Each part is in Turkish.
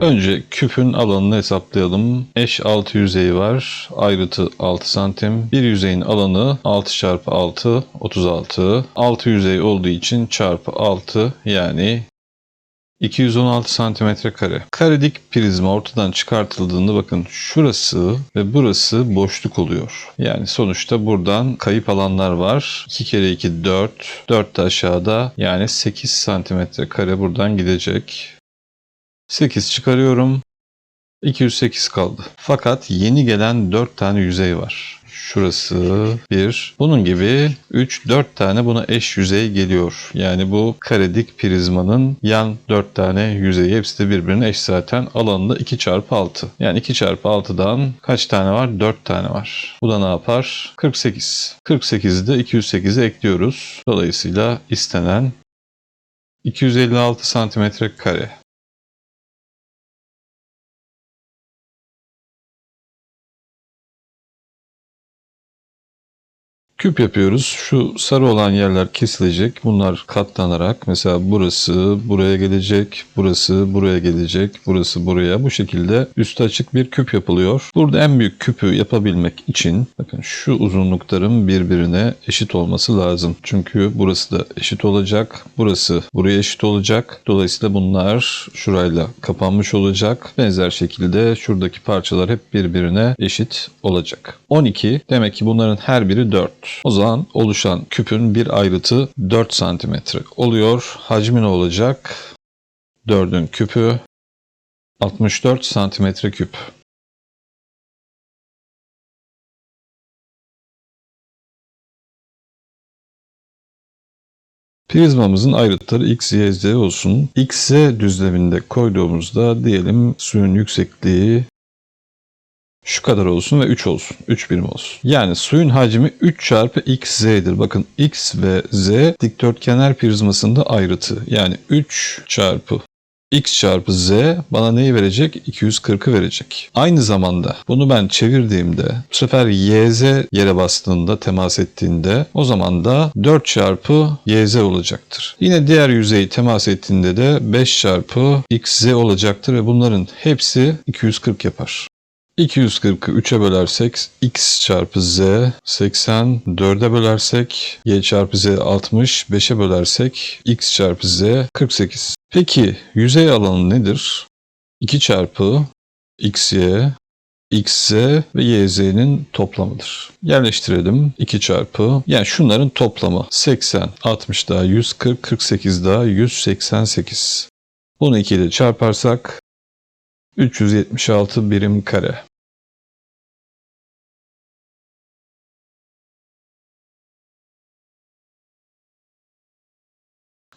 Önce küpün alanını hesaplayalım. Eş 6 yüzeyi var. Ayrıtı 6 santim. Bir yüzeyin alanı 6 çarpı 6 36. 6 yüzey olduğu için çarpı 6 yani 216 santimetre kare. Karedik prizma ortadan çıkartıldığında bakın şurası ve burası boşluk oluyor. Yani sonuçta buradan kayıp alanlar var. 2 kere 2 4. 4 de aşağıda yani 8 santimetre kare buradan gidecek. 8 çıkarıyorum. 208 kaldı. Fakat yeni gelen 4 tane yüzey var. Şurası 1. Bunun gibi 3-4 tane buna eş yüzey geliyor. Yani bu karedik prizmanın yan 4 tane yüzeyi hepsi de birbirine eş zaten. Alanında 2 çarpı 6. Yani 2 çarpı 6'dan kaç tane var? 4 tane var. Bu da ne yapar? 48. 48'i de 208'e ekliyoruz. Dolayısıyla istenen 256 santimetre kare. Küp yapıyoruz. Şu sarı olan yerler kesilecek. Bunlar katlanarak mesela burası buraya gelecek, burası buraya gelecek, burası buraya. Bu şekilde üstü açık bir küp yapılıyor. Burada en büyük küpü yapabilmek için bakın şu uzunlukların birbirine eşit olması lazım. Çünkü burası da eşit olacak. Burası buraya eşit olacak. Dolayısıyla bunlar şurayla kapanmış olacak. Benzer şekilde şuradaki parçalar hep birbirine eşit olacak. 12 demek ki bunların her biri 4. O zaman oluşan küpün bir ayrıtı 4 santimetre oluyor. Hacmi ne olacak? 4'ün küpü 64 santimetre küp. Prizmamızın ayrıtları x, y, z olsun. x, z düzleminde koyduğumuzda diyelim suyun yüksekliği şu kadar olsun ve 3 olsun. 3 birim olsun. Yani suyun hacmi 3 çarpı x z'dir. Bakın x ve z dikdörtgenler prizmasında ayrıtı. Yani 3 çarpı x çarpı z bana neyi verecek? 240'ı verecek. Aynı zamanda bunu ben çevirdiğimde bu sefer yz yere bastığında temas ettiğinde o zaman da 4 çarpı yz olacaktır. Yine diğer yüzeyi temas ettiğinde de 5 çarpı xz olacaktır ve bunların hepsi 240 yapar. 240'ı 3'e bölersek x çarpı z 80, 4'e bölersek y çarpı z 60, 5'e bölersek x çarpı z 48. Peki yüzey alanı nedir? 2 çarpı xy, xz ve yz'nin toplamıdır. Yerleştirelim 2 çarpı yani şunların toplamı 80, 60 daha 140, 48 daha 188. Bunu 2 ile çarparsak 376 birim kare.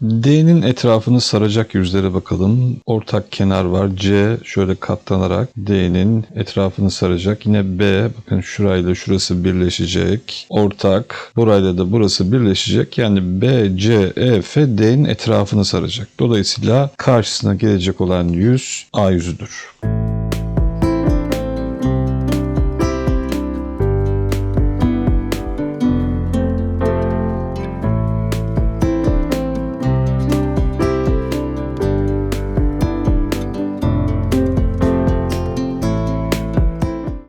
D'nin etrafını saracak yüzlere bakalım. Ortak kenar var. C şöyle katlanarak D'nin etrafını saracak. Yine B bakın şurayla şurası birleşecek. Ortak burayla da burası birleşecek. Yani B, C, E, F D'nin etrafını saracak. Dolayısıyla karşısına gelecek olan yüz A yüzüdür.